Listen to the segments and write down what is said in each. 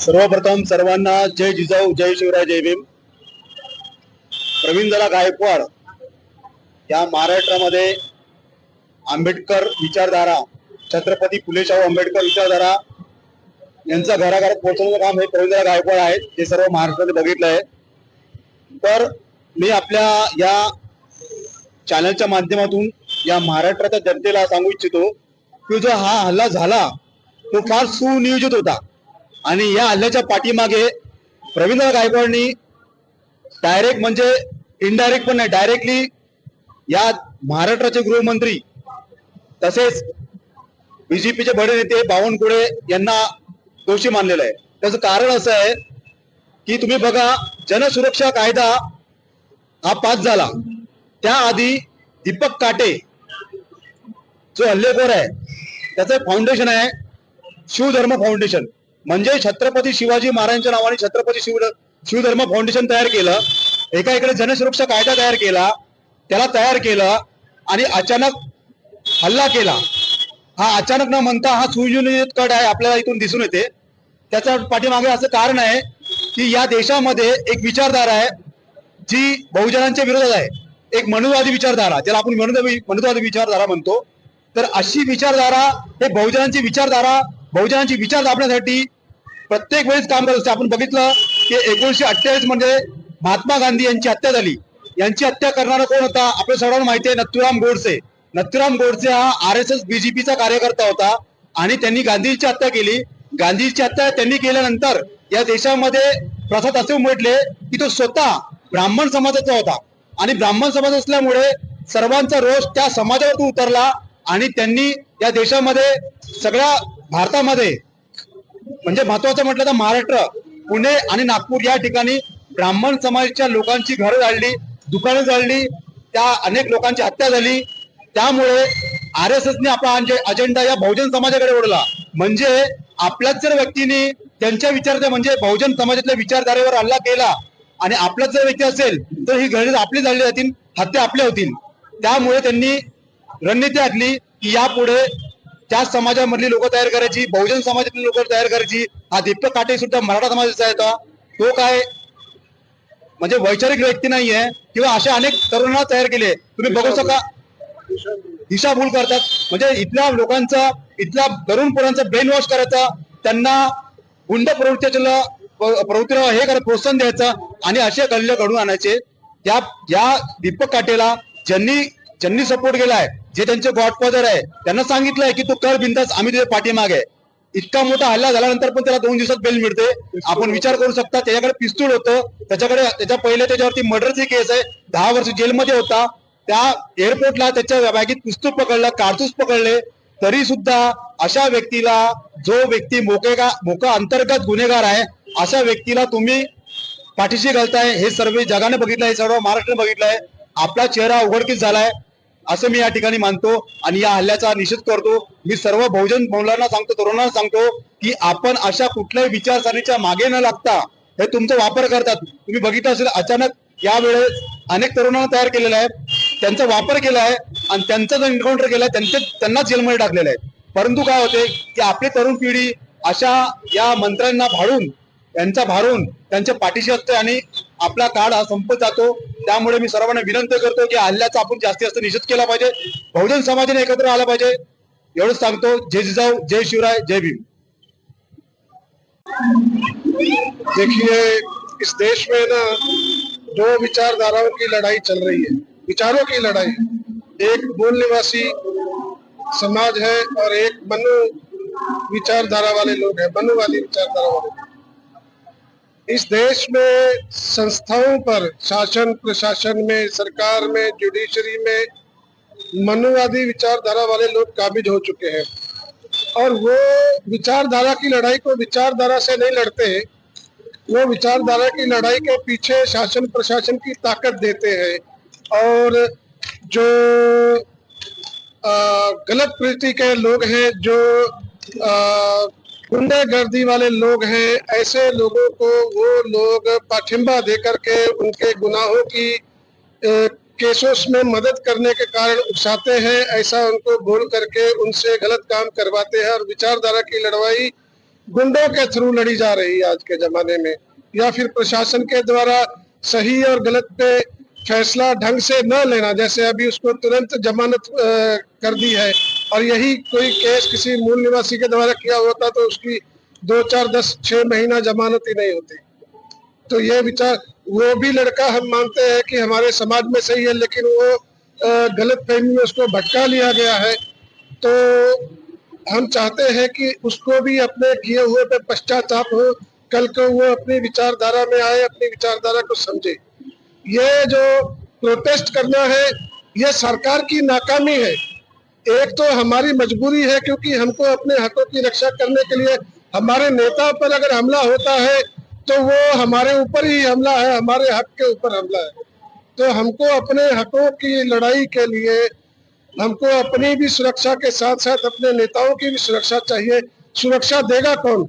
सर्वप्रथम सर्वांना जय जिजाऊ जय शिवराय जय भीम. प्रवीण गायकवाड या महाराष्ट्रामध्ये आंबेडकर विचारधारा छत्रपती फुले शाहू आंबेडकर विचारधारा यांचा घराघरात पोहोचवण्याचं काम हे प्रवीण गायकवाड आहेत ते सर्व महाराष्ट्रात बघितलं आहे तर मी आपल्या या चॅनलच्या माध्यमातून या महाराष्ट्राच्या जनतेला सांगू इच्छितो की जो हा हल्ला झाला तो फार सुनियोजित होता. आणि या हल्ल्याच्या पाठीमागे रवींद्र गायकवाडनी डायरेक्ट म्हणजे इनडायरेक्ट पण नाही डायरेक्टली या महाराष्ट्राचे गृहमंत्री तसेच बीजेपीचे बडे नेते बावनकुळे यांना दोषी मानलेलं आहे. त्याचं कारण असं आहे की तुम्ही बघा जनसुरक्षा कायदा हा पास झाला. त्याआधी दीपक काटे जो हल्लेखोर आहे त्याचं फाउंडेशन आहे शिवधर्म फाउंडेशन म्हणजे छत्रपती शिवाजी महाराजांच्या नावाने छत्रपती शिव शिवधर्म फाउंडेशन तयार केलं. एका इकडे जनसुरक्षा कायदा तयार केला. त्याला तयार केलं आणि अचानक हल्ला केला. हा अचानक न म्हणता हा सुयोजित कट आहे आपल्याला इथून दिसून येते. त्याच्या पाठीमागे असं कारण आहे की या देशामध्ये एक विचारधारा आहे जी बहुजनांच्या विरोधात आहे. एक मनुवादी विचारधारा ज्याला आपण मनुवादी मनुवादी विचारधारा म्हणतो. तर अशी विचारधारा हे बहुजनांची विचारधारा बहुजनांची विचार दाबण्यासाठी प्रत्येक वेळेस काम करत असते. आपण बघितलं की एकोणीशे अठ्ठेचाळीसमध्ये महात्मा गांधी यांची हत्या झाली. यांची हत्या करणारा कोण होता? आपल्या सर्वांना माहिती आहे नथुराम गोडसे. नथुराम गोडसे हा आर एस एस बीजेपीचा कार्यकर्ता होता आणि त्यांनी गांधीजीची हत्या केली. गांधीजीची हत्या त्यांनी केल्यानंतर या देशामध्ये प्रसाद असे उमटले की तो स्वतः ब्राह्मण समाजाचा होता. आणि ब्राह्मण समाज असल्यामुळे सर्वांचा रोष त्या समाजावरती उतरला आणि त्यांनी या देशामध्ये सगळ्या भारतामध्ये म्हणजे महत्वाचं म्हटलं तर महाराष्ट्र पुणे आणि नागपूर या ठिकाणी ब्राह्मण समाजाच्या लोकांची घरं जाळली दुकानं जाळली त्या अनेक लोकांची हत्या झाली. त्यामुळे आर एस एसने आपला अजेंडा या बहुजन समाजाकडे ओढला. म्हणजे आपल्याच जर व्यक्तीने त्यांच्या विचार म्हणजे बहुजन समाजातल्या विचारधारेवर हल्ला केला आणि आपलाच जर व्यक्ती असेल तर ही घर आपली झाली जातील हत्या आपल्या होतील. त्यामुळे त्यांनी रणनीती आखली की यापुढे त्याच समाजामधली लोक तयार करायची बहुजन समाजातली लोक तयार करायची हा दीपक काटे सुद्धा मराठा समाजाचा आहे तो. तो काय म्हणजे वैचारिक व्यक्ती नाहीये किंवा अशा अनेक तरुणांना तयार केले. तुम्ही बघू शका दिशाभूल करतात. म्हणजे इथल्या लोकांचा इथल्या तरुण पोरांचा ब्रेन वॉश करायचा त्यांना गुंड प्रवृत्तीला प्रवृत्तीला हे करा प्रोत्साहन द्यायचं आणि असे गल्ले घडून आणायचे. त्या या दीपक काटेला ज्यांनी ज्यांनी सपोर्ट केलाय जे त्यांचे गॉडफादर आहे त्यांना सांगितलंय की तू कर बिंदास आम्ही तुझ्या पाठीमागे आहे. इतका मोठा हल्ला झाल्यानंतर पण त्याला दोन दिवसात बेल मिळते. आपण विचार करू शकता त्याच्याकडे पिस्तूल होतं. त्याच्याकडे त्याच्या पहिले त्याच्यावरती मर्डरची केस आहे. दहा वर्ष जेलमध्ये होता. त्या एअरपोर्टला त्याच्या बॅगेत पिस्तूल पकडलं कारतूस पकडले. तरी सुद्धा अशा व्यक्तीला जो व्यक्ती मोकेगा मोका अंतर्गत गुन्हेगार आहे अशा व्यक्तीला तुम्ही पाठीशी घालताय. हे सर्व जगाने बघितलं हे सर्व महाराष्ट्राने बघितलंय. आपला चेहरा उघडकीस झालाय. असं मी या ठिकाणी मानतो आणि या हल्ल्याचा निषेध करतो. मी सर्व बहुजन मुलांना सांगतो तरुणांना सांगतो की आपण अशा कुठल्याही विचारसरणीच्या मागे न लागता हे तुमचा वापर करतात. तुम्ही बघितलं असेल अचानक यावेळेस अनेक तरुणांना तयार केलेला आहे त्यांचा वापर केला आहे आणि त्यांचा जो एन्काउंटर केलाय त्यांचे त्यांना जेलमध्ये टाकलेलं आहे परंतु काय होते की आपली तरुण पिढी अशा या मंत्र्यांना भाडून यांचा भारून त्यांच्या पाठीशी असते आणि आपला काळ हा संपत जातो. त्यामुळे मी सर्वांना विनंती करतो की हल्ल्याचा आपण जास्तीत जास्त निषेध केला पाहिजे. बहुजन समाजाने एकत्र आला पाहिजे. एवढंच सांगतो. जय जिजाऊ जय शिवराय जय भीम. देखिए इस देश में ना दो विचारधाराओं की लड़ाई चल रही है। विचारों की लड़ाई। एक मूल निवासी समाज है और एक मनु विचारधारा वाले लोग हैं मनुवादी विचारधारा वाले। लोग। इस देश में संस्थाओं पर शासन प्रशासन में सरकार में जुडिशरी में मनुवादी विचारधारा वाले लोग काबिज हो चुके हैं। और वो विचारधारा की लड़ाई को विचारधारा से नहीं लड़ते हैं वो विचारधारा की लड़ाई के पीछे शासन प्रशासन की ताकत देते हैं। और जो अ, गलत प्रवृत्ति के लोग हैं जो अ, गुंडागर्दी वाले लोग हैं, ऐसे लोगों को वो लोग पाठिंबा दे करके उनके गुनाहों की केसों में मदद करने के कारण उकसाते हैं, ऐसा उनको बोल करके उनसे गलत काम करवाते हैं और विचारधारा की लड़वाई गुंडों के थ्रू लड़ी जा रही है आज के जमाने में। या फिर प्रशासन के द्वारा सही और गलत पे फैसला ढंग से न लेना, जैसे अभी उसको तुरंत जमानत कर दी है। और यही कोई केस किसी मूल निवासी के द्वारा किया होता तो उसकी दो, चार, दस, छह महीना जमानत ही नहीं होती। तो ये विचार, वो भी लड़का हम मानते हैं कि हमारे समाज में सही है, लेकिन वो गलत फहमी में उसको भटका लिया गया है। तो हम चाहते हैं कि उसको भी अपने किए हुए पे पश्चाताप हो, कल को वो अपनी विचारधारा में आए, अपनी विचारधारा को समझे। ये जो प्रोटेस्ट करना है, ये सरकार की नाकामी है। एक तो हमारी मजबूरी है क्योंकि हमको अपने हकों की रक्षा करने के लिए हमारे नेता पर अगर हमला होता है तो वो हमारे ऊपर ही हमला है, हमारे हक के ऊपर हमला है। तो हमको अपने हकों की लड़ाई के लिए, हमको अपनी भी सुरक्षा के साथ साथ अपने नेताओं की भी सुरक्षा चाहिए। सुरक्षा देगा कौन?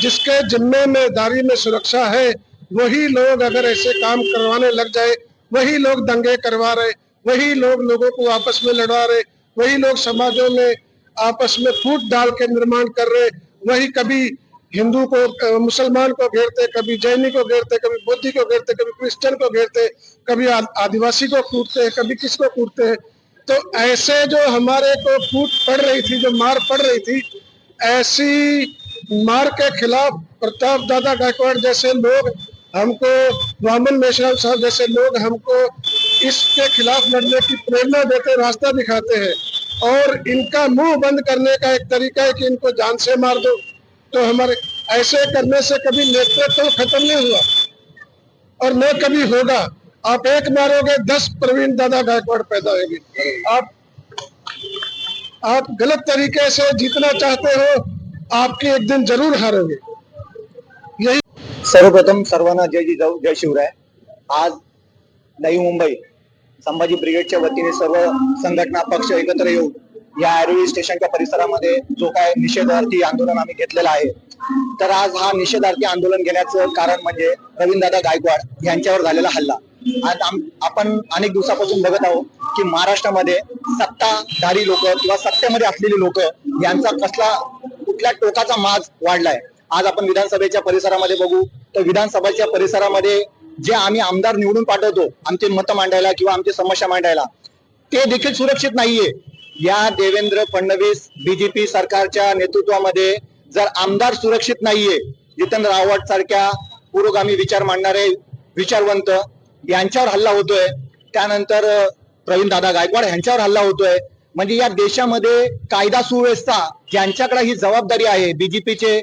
जिसके ज़िम्मेदारी में सुरक्षा है, वही लोग अगर ऐसे काम करवाने लग जाए, वही लोग दंगे करवा रहे, वही लोग लोगों को आपस में लड़वा रहे वही लोग समाजों में आपस में फूट डाल के निर्माण कर रहे वही कभी हिंदू को मुसलमान को घेरते, कभी जैनी को घेरते, कभी बुद्धि को घेरते, कभी क्रिश्चियन को घेरते, कभी आदिवासी को कूटते हैं, कभी किसको कूटते हैं। तो ऐसे जो हमारे को फूट पड़ रही थी, जो मार पड़ रही थी, ऐसी मार के खिलाफ प्रताप दादा गायकवाड़ जैसे लोग हमको, वामन मेश्राम साहब जैसे लोग हमको इसके खिलाफ लड़ने की प्रेरणा देते रास्ता दिखाते हैं और इनका मुँह बंद करने का एक तरीका है कि इनको जान से मार दो। तो हमारे ऐसे करने से कभी नेतृत्व तो खत्म नहीं हुआ और न कभी होगा। आप एक मारोगे, दस प्रवीण दादा गायकवाड़ पैदा होंगे। आप आप गलत तरीके से जीतना चाहते हो, आपकी एक दिन ज़रूर हारोगे। यही सर्वप्रथम सर्वांना जय जी जय शिवराय। आज नवी मुंबई। संभाजी ब्रिगेडच्या वतीने सर्व संघटना पक्ष एकत्र येऊन या ऐरोली स्टेशनच्या परिसरामध्ये जो काय निषेधार्थी आंदोलन आम्ही घेतलेलं आहे तर आज हा निषेधार्थी आंदोलन घेण्याचं कारण म्हणजे रवींद्रदादा गायकवाड यांच्यावर झालेला हल्ला. आज आपण अनेक दिवसापासून बघत आहोत की महाराष्ट्रामध्ये सत्ताधारी लोक किंवा सत्तेमध्ये असलेली लोक यांचा कसला कुठल्या टोकाचा माज वाढलाय. आज आपण विधानसभेच्या परिसरामध्ये बघू तर विधानसभेच्या परिसरामध्ये जे आम्ही आमदार निवडून पाठवतो आमचे मतं मांडायला किंवा आमची समस्या मांडायला ते देखील सुरक्षित नाहीये. या देवेंद्र फडणवीस बीजेपी सरकारच्या नेतृत्वामध्ये जर आमदार सुरक्षित नाहीये जितेंद्र रावत सारख्या पुरोगामी विचार मांडणारे विचारवंत यांच्यावर हल्ला होतोय त्यानंतर प्रवीण दादा गायकवाड यांच्यावर हल्ला होतोय म्हणजे या देशामध्ये कायदा सुव्यवस्था ज्यांच्याकडे ही जबाबदारी आहे बीजेपीचे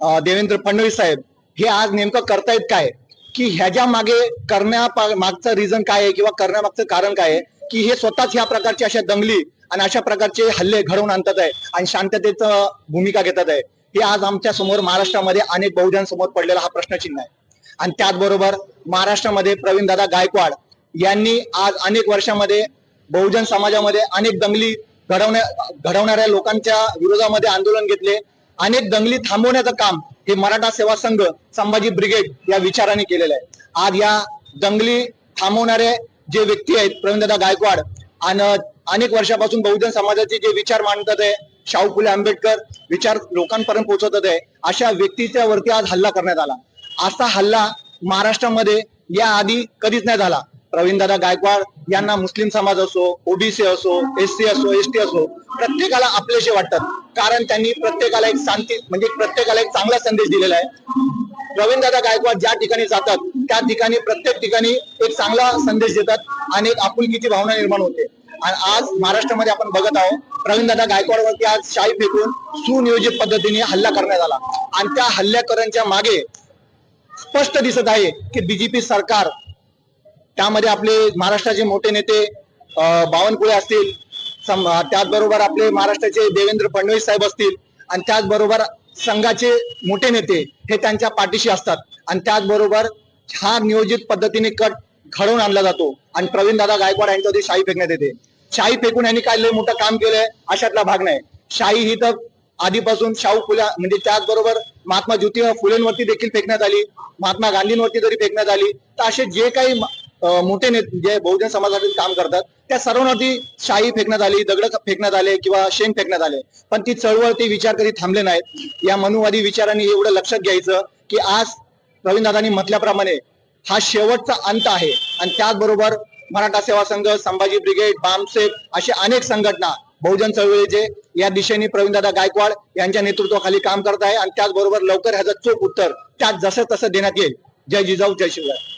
देवेंद्र फडणवीस साहेब हे आज नेमकं करतायत काय? की ह्याच्या मागे करण्या मागचं रिझन काय आहे किंवा करण्यामागचं कारण काय आहे की हे स्वतःच ह्या प्रकारच्या अशा दंगली आणि अशा प्रकारचे हल्ले घडवून आणतात आहे आणि शांततेचं भूमिका घेतात आहे. हे आज आमच्यासमोर महाराष्ट्रामध्ये अनेक बहुजन समोर पडलेला हा प्रश्नचिन्ह आहे. आणि त्याचबरोबर महाराष्ट्रामध्ये प्रवीणदादा गायकवाड यांनी आज अनेक वर्षामध्ये बहुजन समाजामध्ये अनेक दंगली घडवण्या घडवणाऱ्या लोकांच्या विरोधामध्ये आंदोलन घेतले. अनेक दंगली थांबवण्याचं काम हे मराठा सेवा संघ संभाजी ब्रिगेड या विचाराने केलेलं आहे. आज या दंगली थांबवणारे जे व्यक्ती आहेत प्रवीणदादा गायकवाड आणि अनेक वर्षापासून बहुजन समाजाचे जे विचार मांडतात आहे शाहू फुले आंबेडकर विचार लोकांपर्यंत पोहोचवतात आहे अशा व्यक्तीच्या वरती आज हल्ला करण्यात आला. असा हल्ला महाराष्ट्रामध्ये या आधी कधीच नाही झाला. प्रवीणदादा गायकवाड यांना मुस्लिम समाज असो ओबीसी असो एस सी असो एस टी असो प्रत्येकाला आपलेसे वाटतात. कारण त्यांनी प्रत्येकाला एक शांती म्हणजे प्रत्येकाला एक चांगला संदेश दिलेला आहे. प्रवीणदादा गायकवाड ज्या ठिकाणी जातात त्या ठिकाणी प्रत्येक ठिकाणी एक चांगला संदेश देतात आणि एक आपुलकीची भावना निर्माण होते. आणि आज महाराष्ट्रामध्ये आपण बघत आहोत प्रवीणदादा गायकवाडवरती आज शाई फेकून सुनियोजित पद्धतीने हल्ला करण्यात आला. आणि त्या हल्लेकरांच्या मागे स्पष्ट दिसत आहे की बीजेपी सरकार त्यामध्ये आपले महाराष्ट्राचे मोठे नेते बावनकुळे असतील त्याचबरोबर आपले महाराष्ट्राचे देवेंद्र फडणवीस साहेब असतील आणि त्याचबरोबर संघाचे मोठे नेते हे त्यांच्या पाठीशी असतात. आणि त्याचबरोबर हा नियोजित पद्धतीने कट घडवून आणला जातो. आणि प्रवीण दादा गायकवाड यांच्यावरती शाही फेकण्यात येते. शाही फेकून यांनी काय लय मोठं काम केलंय अशातला भाग नाही. शाही ही तर आधीपासून शाहू फुले म्हणजे त्याचबरोबर महात्मा ज्योतिबा फुलेंवरती देखील फेकण्यात आली महात्मा गांधींवरती जरी फेकण्यात आली तर असे जे काही मोठे नेते जे बहुजन समाजासाठी काम करतात त्या सर्वांवरती शाही फेकण्यात आली दगड फेकण्यात आले किंवा शेण फेकण्यात आले. पण ती चळवळ ते विचार कधी थांबले नाहीत. या मनुवादी विचारांनी एवढं लक्षात घ्यायचं की आज रवींद्रनाथांनी म्हटल्याप्रमाणे हा शेवटचा अंत आहे. आणि त्याचबरोबर मराठा सेवा संघ संभाजी ब्रिगेड बामसेफ असे अनेक संघटना बहुजन चळवळीचे या दिशेने प्रवीणदादा गायकवाड यांच्या नेतृत्वाखाली काम करत आहे. आणि त्याचबरोबर लवकर ह्याचं चोख उत्तर त्यात जसं तसं देण्यात येईल. जय जिजाऊ जय शिवराय.